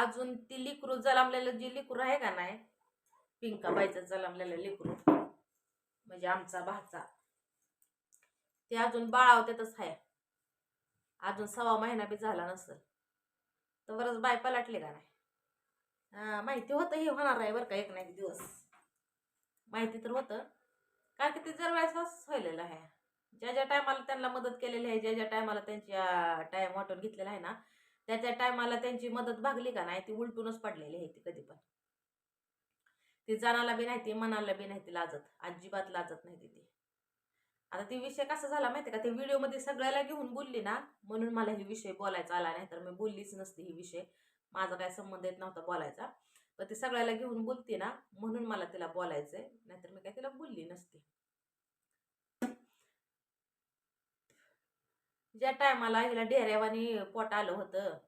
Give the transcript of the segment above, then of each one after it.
अजून ती लिकरू जलामलेलं जी लिकरू आहे का नाही? पिंका बाईचं जलामलेलं लिकरू. म्हणजे आमचा भाचा. ते अजून बाळावत्यातच आहे अजून सव्वा महिना बी झाला नसेल. तर बरंच बाय पलाटले का नाही? माहिती होतं हे होणार आहे बरं का एक ना एक दिवस. माहिती तर होतं. कारण की ते जर वेळेस व्हायलेलं आहे. ज्या ज्या टायमाला त्यांना मदत केलेली आहे ज्या ज्या टायमाला त्यांच्या टायम वाटून घेतलेला आहे ना त्या त्या टायमाला त्यांची मदत भागली का नाही ती उलटूनच पडलेली आहे ती कधी पण. ती जाणाला बी नाही ती मनाला बी नाही ती लाजत अजिबात लाजत नाही ती आता ती विषय कसा झाला माहिती का? ते व्हिडिओमध्ये सगळ्याला घेऊन बोलली ना म्हणून मला ही विषय बोलायचा आला नाही तर मी बोललीच नसती ही विषय. माझा काय संबंध येत नव्हता बोलायचा. पण ती सगळ्याला घेऊन बोलते ना म्हणून मला तिला बोलायचंय नाहीतर मी काय तिला बोलली नसती. ज्या टायमाला हिला ढेऱ्यावानी पोट आलं होतं.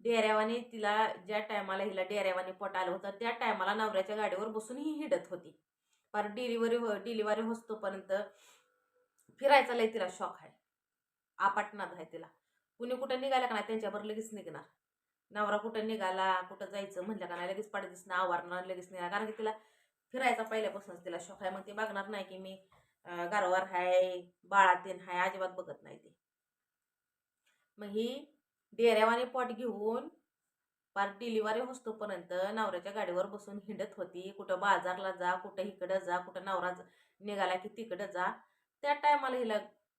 डेऱ्यावानी तिला ज्या टायमाला हिला डेऱ्यावानी पोट आलं होतं त्या टायमाला नवऱ्याच्या गाडीवर बसून ही हिडत होती. पर डिलिव्हरी हो डिलिव्हरी होतोपर्यंत फिरायचा लय तिला शॉक आहे. आपटणार आहे तिला. कुणी कुठं निघाला का नाही त्यांच्यावर लगेच निघणार. नवरा कुठं निघाला कुठं जायचं म्हणलं का नाही लगेच पाडी दिसणं आवरणार लगेच निघाला कारण की तिला फिरायचा पहिल्यापासूनच तिला शॉक आहे. मग ती बघणार नाही की मी गारवार हाय बाळातीन हाय अजिबात बघत नाही ते. मग ही डेऱ्यावाने पोट घेऊन पार डिलिव्हरी होतोपर्यंत नवऱ्याच्या गाडीवर बसून हिंडत होती. कुठं बाजारला जा कुठं इकडं जा कुठं नवरा निघाला की तिकडं जा. त्या टायमाला हिला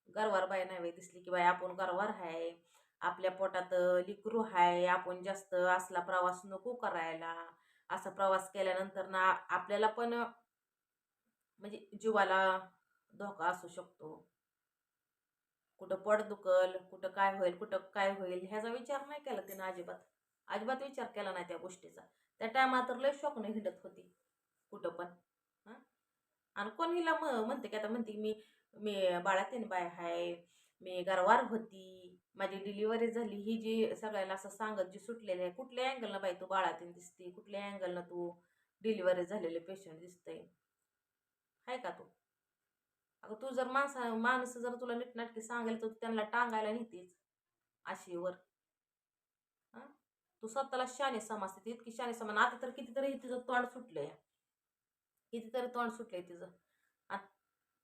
गरवार बाई नव्हे दिसली की बाई आपण गरवार आहे आपल्या पोटात लिकरू आहे आपण जास्त असला प्रवास नको करायला. असा प्रवास केल्यानंतर ना आपल्याला पण म्हणजे जीवाला धोका असू शकतो. कुठं पड दुखल कुठं काय होईल कुठं काय होईल ह्याचा विचार नाही केला तिनं अजिबात. अजिबात विचार केला नाही त्या गोष्टीचा. त्या टायमात तर लय शॉकने हिंडत होती. कुठं पण हां? आणि कोण हिला म म्हणते की आता म्हणते मी मी बाळातीन बाय हाय मी गरवार होती माझी डिलिव्हरी झाली ही जी सगळ्याला असं सांगत जी सुटलेली आहे कुठल्या अँगलनं बाई तू बाळातीन दिसते कुठल्या अँगलनं तू डिलिव्हरी झालेले पेशंट दिसतंय? आहे का तू? अगं तू जर माणसा माणसं जर तुला नीटनाटकी सांगायला तर तू त्यांना टांगायला नेतेच आशेवर हां? तू स्वतःला शाने समाजते इतकी शाने समान आता तर कितीतरी तिचं तोंड सुटलंय. कितीतरी तोंड सुटलंय तिचं. आ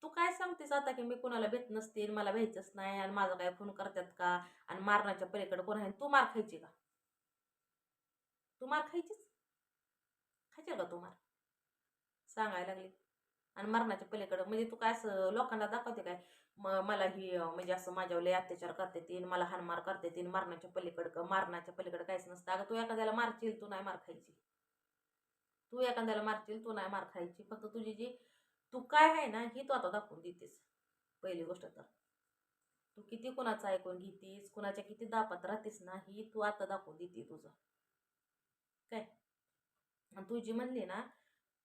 तू काय सांगतेस आता की मी कोणाला भेट नसते मला भेटच नाही आणि माझा काय फोन करतात का? आणि मारण्याच्या पलीकडे कोण आहे? तू मार खायची का? तू मार खायचीच खायची का तू मार? सांगायला लागली. आणि मरणाच्या पलीकडं. म्हणजे तू काय असं लोकांना दाखवते काय? म मला ही म्हणजे असं माझ्यावर लय अत्याचार करते तीन मला हानमार करते तीन मरणाच्या पलीकडं मारणाच्या पलीकडं काहीच नसतं. अगं तू एखाद्याला मारशील तू नाही मार खायची. तू एखाद्याला मारशील तू नाही मार खायची. फक्त तुझी जी तू काय आहे ना ही तू आता दाखवून देतेस. पहिली गोष्ट तर. तू किती कुणाचं ऐकून घेतीस कुणाच्या किती दापात राहतेस ना ही तू आता दाखवून देते तुझं. काय? आणि तू जी म्हणली ना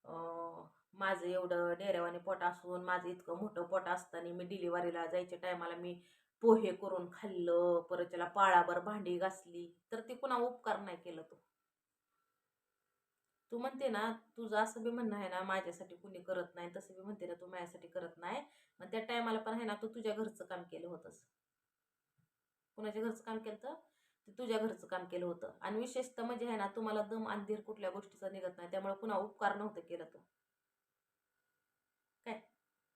माझं एवढं डेरेवाने पोट असून माझं इतकं मोठं पोट असताना मी डिलिव्हरीला जायच्या टायमाला मी पोहे करून खाल्लं परत त्याला पाळाभर भांडी घासली तर ते कुणा उपकार नाही केलं तू. तू म्हणते ना तुझं असं बी म्हणणं आहे ना माझ्यासाठी कुणी करत नाही तसं बी म्हणते ना तू माझ्यासाठी करत नाही. मग त्या टायमाला पण आहे ना तू तुझ्या घरचं काम केलं होतंस. कुणाच्या घरचं काम केलं तर ते तुझ्या घरचं काम केलं होतं. आणि विशेषतः म्हणजे आहे ना तुम्हाला दम अंधेर कुठल्या गोष्टीचा निघत नाही. त्यामुळे पुन्हा उपकार नव्हतं केलं तू. काय?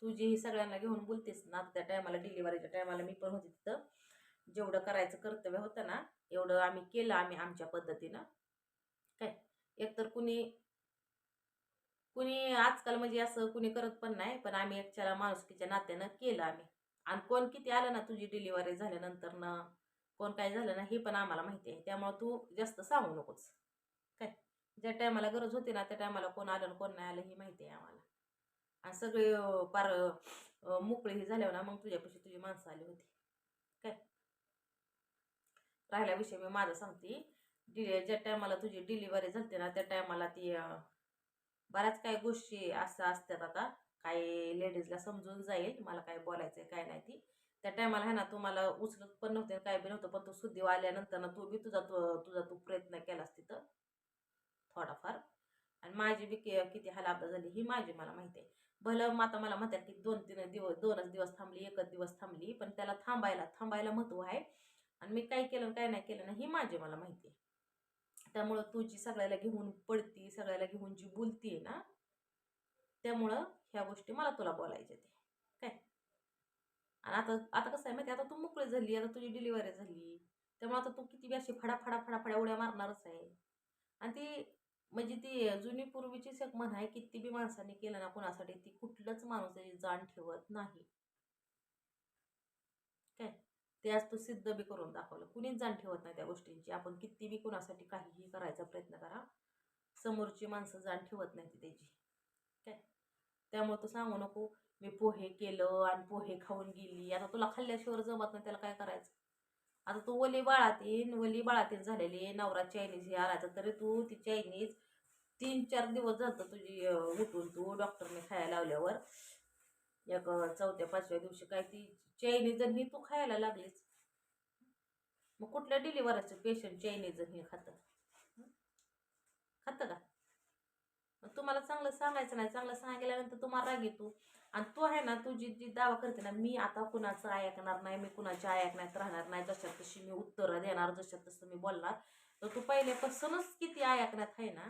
तू जी ही सगळ्यांना घेऊन बोलतेस ना त्या टायमाला डिलिव्हरीच्या टायमाला मी पण होते तिथं. जेवढं करायचं कर्तव्य होतं ना एवढं आम्ही केलं आम्ही आमच्या पद्धतीनं. काय? एकतर कुणी कुणी आजकाल म्हणजे असं कुणी करत पण नाही पण आम्ही एकच्याला माणुसकीच्या नात्यानं केलं आम्ही. आणि कोण किती आलं ना तुझी डिलिव्हरी झाल्यानंतर ना कोण काय झालं ना हे पण आम्हाला माहिती आहे. त्यामुळं तू जास्त सांगू नकोस. काय? ज्या टायमाला गरज होती ना त्या टायमाला कोण आलं आणि कोण नाही आलं हे माहिती आहे आम्हाला. आणि सगळे पार मोकळे हे झाल्यावर ना मग तुझ्यापाशी तुझी माणसं आली होती. काय? राहिला विषय मी माझं सांगते. डि ज्या टायमाला तुझी डिलिव्हरी झाली ना त्या टायमाला ती बऱ्याच काही गोष्टी असं असतात आता. काही लेडीजला समजून जाईल मला काय बोलायचं आहे काय नाही ती. त्या टायमाला आहे ना तुम्हाला उचलत पण नव्हते काय बी नव्हतं पण तू सुद्धी आल्यानंतर ना तू बी तुझा तू तुझा तू प्रयत्न केलास तिथं. थोडाफार. आणि माझी बी किती हलाबदा झाली ही माझी मला माहिती आहे. भलं माता मला म्हणतात की दोन तीन दिवस दोनच दिवस थांबली एकच दिवस थांबली पण त्याला थांबायला थांबायला महत्त्व आहे. आणि मी काय केलं काय नाही केलं ना ही माझी मला माहिती आहे. त्यामुळं तू जी सगळ्याला घेऊन पडती सगळ्याला घेऊन जी बोलतीये ना त्यामुळं ह्या गोष्टी मला तुला बोलायच्या ते आणि आता आता कसं आहे माहिती आहे, आता तू मोकळी झाली आता तुझी डिलिव्हरी झाली. त्यामुळे आता तू किती बी अशी फडा फडा फडा फडा उड्या मारणारच आहे. आणि ती म्हणजे ती जुनी पूर्वीचीच एक म्हण आहे किती बी माणसाने केलं ना कोणासाठी ती कुठलंच माणूस त्याची जाण ठेवत नाही. काय? ते आज तू सिद्ध बी करून दाखवलं. कुणीच जाण ठेवत नाही त्या गोष्टींची. आपण किती बी कोणासाठी काहीही करायचा प्रयत्न करा समोरची माणसं जाण ठेवत नाही ती त्याची. काय? त्यामुळे तू सांगू नको मी पोहे केलं आणि पोहे खाऊन गेली. आता तुला खाल्ल्याशिवाय जमत नाही त्याला काय करायचं? आता तू वली बाळातीन वली बाळातीन झालेली नवरा चायनीज हे आरायचं तरी तू ती चायनीज तीन चार दिवस जातं तुझी उठून तू डॉक्टरने खायला लावल्यावर. एक चौथ्या पाचव्या दिवशी काय ती चायनीज ही तू खायला लागलीच मग कुठल्या डिलिव्हराचं पेशंट चायनीज हे खातं? खातं का? तुम्हाला चांगलं सांगायचं नाही चांगलं सांगितल्यानंतर तुम्हाला राग येतो. आणि तो आहे ना तू जी जी दावा करते ना मी आता कुणाचं ऐकणार नाही मी कुणाच्या ऐकण्यात राहणार नाही जशात तशी मी उत्तरं देणार जशात तसं मी बोलणार. तर तू पहिल्यापासूनच किती ऐकण्यात आहे ना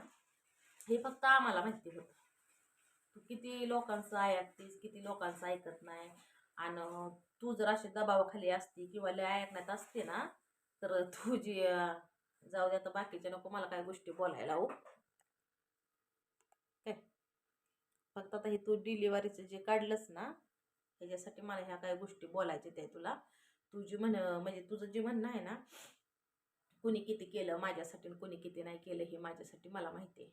हे फक्त आम्हाला माहिती होतं. तू किती लोकांचं ऐकतेस किती लोकांचं ऐकत नाही. आणि तू जर अशी दबावाखाली असती किंवा लय ऐकण्यात असते ना तर तुझी जाऊ दे आता बाकीच्या नको मला काय गोष्टी बोलायला हो काय फक्त आता हे तू डिलिव्हरीचं जे काढलंस ना ह्याच्यासाठी मला ह्या काही गोष्टी बोलायच्या त्या तुला. तुझी म्हण म्हणजे तुझं जे म्हणणं आहे ना कुणी किती केलं माझ्यासाठी कुणी किती नाही केलं हे माझ्यासाठी मला माहिती आहे.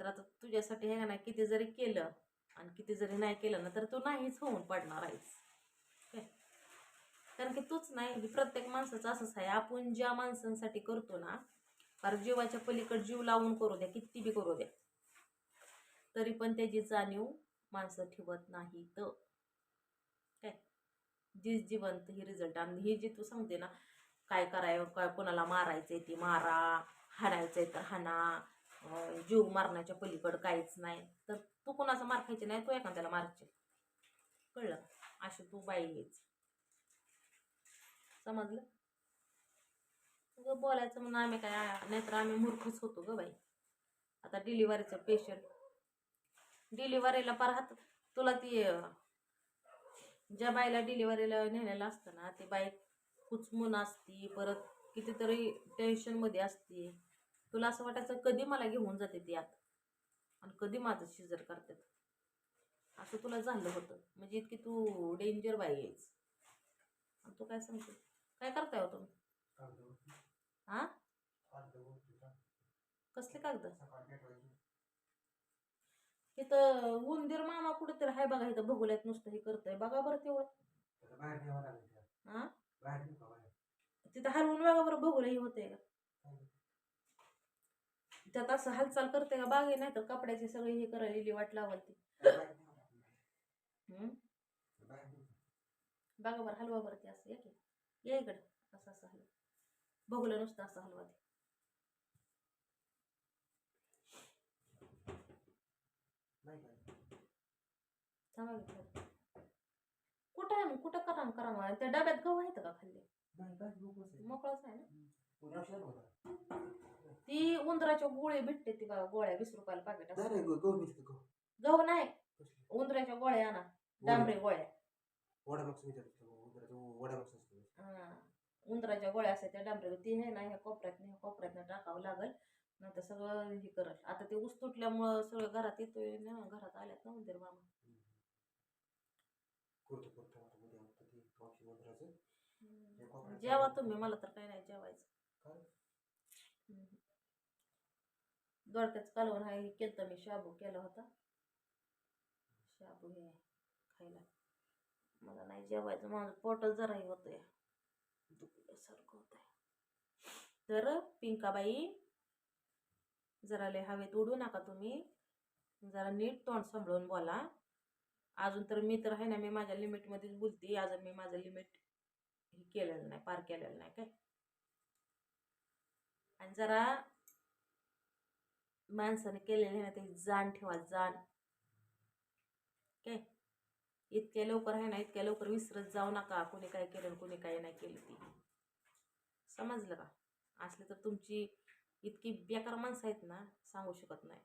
तर आता तुझ्यासाठी हे ना नाही किती जरी केलं आणि किती जरी नाही केलं ना तर तू नाहीच होऊन पडणार आहेस. काय कारण की तूच नाही हे प्रत्येक माणसाचं असंच आहे. आपण ज्या माणसांसाठी करतो ना फार जीवाच्या पलीकडे जीव लावून करू द्या किती बी करू द्या. तरी पण त्याची जाणीव माणसं ठेवत नाही तर काय? जी जिवंत ही रिझल्ट आणि हे जे तू सांगते ना काय कराय काय कोणाला मारायचंय ती मारा हाणायचंय तर हाणा जीव मारण्याच्या पलीकडं काहीच नाही. तर तू कोणाचा मार खायची नाही तू एखाद्याला मारचे कळलं? अशी तू बाई आहेच समजलं? बोलायचं म्हणून आम्ही काय नाहीतर आम्ही मूर्खच होतो ग बाई. आता डिलिव्हरीचं पेशंट डिलिव्हरीला पार हात तुला ती ज्या बाईला डिलिव्हरीला नेलेलं असतं ना ती बाई कुचमून असती परत कितीतरी टेन्शनमध्ये असते. तुला असं वाटायचं कधी मला घेऊन जाते ती आत? आणि कधी माझं शिजर करतात? असं तुला झालं होतं. म्हणजे इतकी तू डेंजर बाई आहेस. आणि तू काय सांगते? काय करताय हो तुम्ही? हा कसले कागद? इथं उंदीर मामा कुठेतरी हाय बघा इथं बघूल्यात नुसतं हे करतंय. बघा बरं तेवढं. हा तिथं हलवून बघा बरं बघूला हे होतंय का? त्यात असं हालचाल करते का? बागे नाही तर कपड्याची सगळी हे करायला वाट लावाल ती. हम्म? बघा बरं हलवा बरं ते असं. या की या इकडं. असं असं हलवा. बघूला नुसतं असं हलवा ते थांबा. कुठं आहे मग? कुठं करा करा मग त्या डब्यात गहू आहेत का खाल्ले? मोकळाच आहे ना? ती उंदराच्या गोळे भेटते ती बघा गोळ्या वीस रुपयाला पाकिट गहू नाही. उंदराच्या गोळ्या आणा. डांबरे गोळ्या. हा. उंदराच्या गोळ्या असतात त्या डांबरे ती आहे ना ह्या कोपऱ्यात ह्या कोपऱ्यात टाकावं लागल. नंतर सगळं हे करल. आता ते ऊस तुटल्यामुळं सगळं घरात येतोय ना घरात आल्यात ना उंदीर मामा. जेवा तुम्ही मला तर काही नाही जेवायचं. हम्म. दोडक्याचं कालवण आहे हे केलं मी शाबू केला होता. शाबू हे खायला. मला नाही जेवायचं माझं पोटच जराही होतंय. दुखल्यासारखं होतंय. तर पिंकाबाई जरा लय हवेत उडू नका तुम्ही. जरा नीट तोंड सांभाळून बोला. अजून तर मी तर आहे ना मी माझ्या लिमिटमध्येच बोलते अजून मी माझं लिमिट हे केलेलं नाही पार केलेलं नाही काय. आणि जरा माणसाने केलेलं आहे ना ते जाण ठेवा जाण. काय? इतक्या लवकर आहे ना इतक्या लवकर विसरत जाऊ नका कोणी काय केलं कोणी काय नाही केलं ती. समजलं का? असले तर तुमची इतकी बेकार माणसं आहेत ना सांगू शकत नाही.